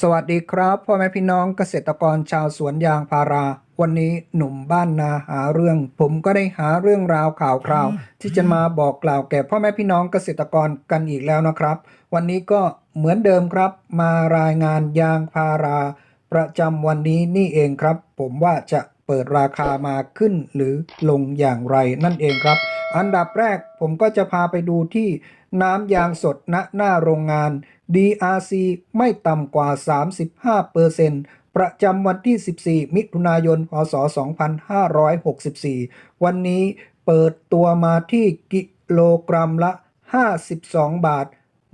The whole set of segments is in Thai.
สวัสดีครับพ่อแม่พี่น้องเกษตรกรชาวสวนยางพารา วันนี้หนุ่มบ้านนาหาเรื่อง ผมก็ได้หาเรื่องราวข่าวคราว ที่จะมาบอกกล่าวแก่พ่อแม่พี่น้องเกษตรกรกันอีกแล้วนะครับ วันนี้ก็เหมือนเดิมครับ มารายงานยางพารา ประจำวันนี้นี่เองครับ ผมว่าจะเปิดราคามาขึ้นหรือลงอย่างไรนั่นเองครับ อันดับแรกผมก็จะพาไปดูที่น้ำยางสดณหน้าโรงงาน DRC ไม่ต่ำกว่า 35%ประจำวันที่ 14 มิถุนายน พศ 2564 วันนี้เปิดตัวมาที่กิโลกรัมละ 52 บาท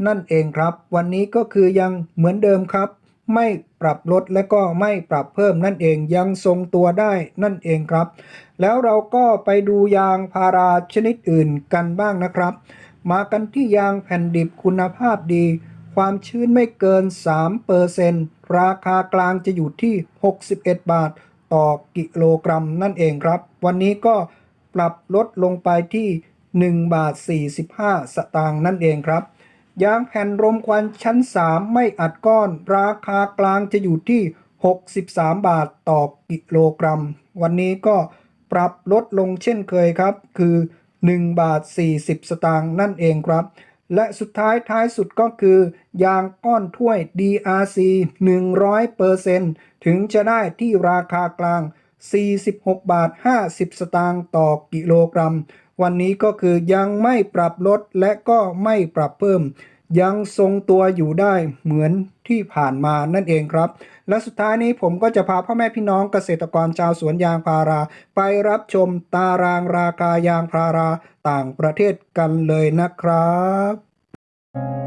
นั่นเองครับ วันนี้ก็คือยังเหมือนเดิมครับ ไม่ปรับลดและก็ไม่ปรับเพิ่มนั่นเองยังทรงตัวได้นั่นเองครับ แล้วเราก็ไปดูยางพาราชนิดอื่นกันบ้างนะครับ มากันที่ยางแผ่นดิบคุณภาพดี ความชื้นไม่เกิน3%ราคากลางจะอยู่ที่ 61 บาท ต่อกิโลกรัมนั่นเองครับ วันนี้ก็ปรับลดลงไปที่ 1 บาท 45 สตางค์นั่นเองครับ ยางแผ่นรมควันชั้น 3 ไม่อัดก้อน ราคากลางจะอยู่ที่ 63 บาทต่อกิโลกรัม วันนี้ก็ปรับลดลงเช่นเคยครับ คือ 1 บาท 40 สตางค์นั่นเองครับ และสุดท้ายท้ายสุดก็คือ ยางก้อนถ้วย DRC 100%ถึงจะได้ที่ราคากลาง 46 บาท 50 สตางค์ต่อกิโลกรัม วันนี้ก็คือยังไม่ปรับลดและก็ไม่ปรับเพิ่ม ยังทรงตัวอยู่ได้เหมือนที่ผ่านมานั่นเองครับ และสุดท้ายนี้ผมก็จะพาพ่อแม่พี่น้องเกษตรกรชาวสวนยางพารา ไปรับชมตารางราคายางพาราต่างประเทศกันเลยนะครับ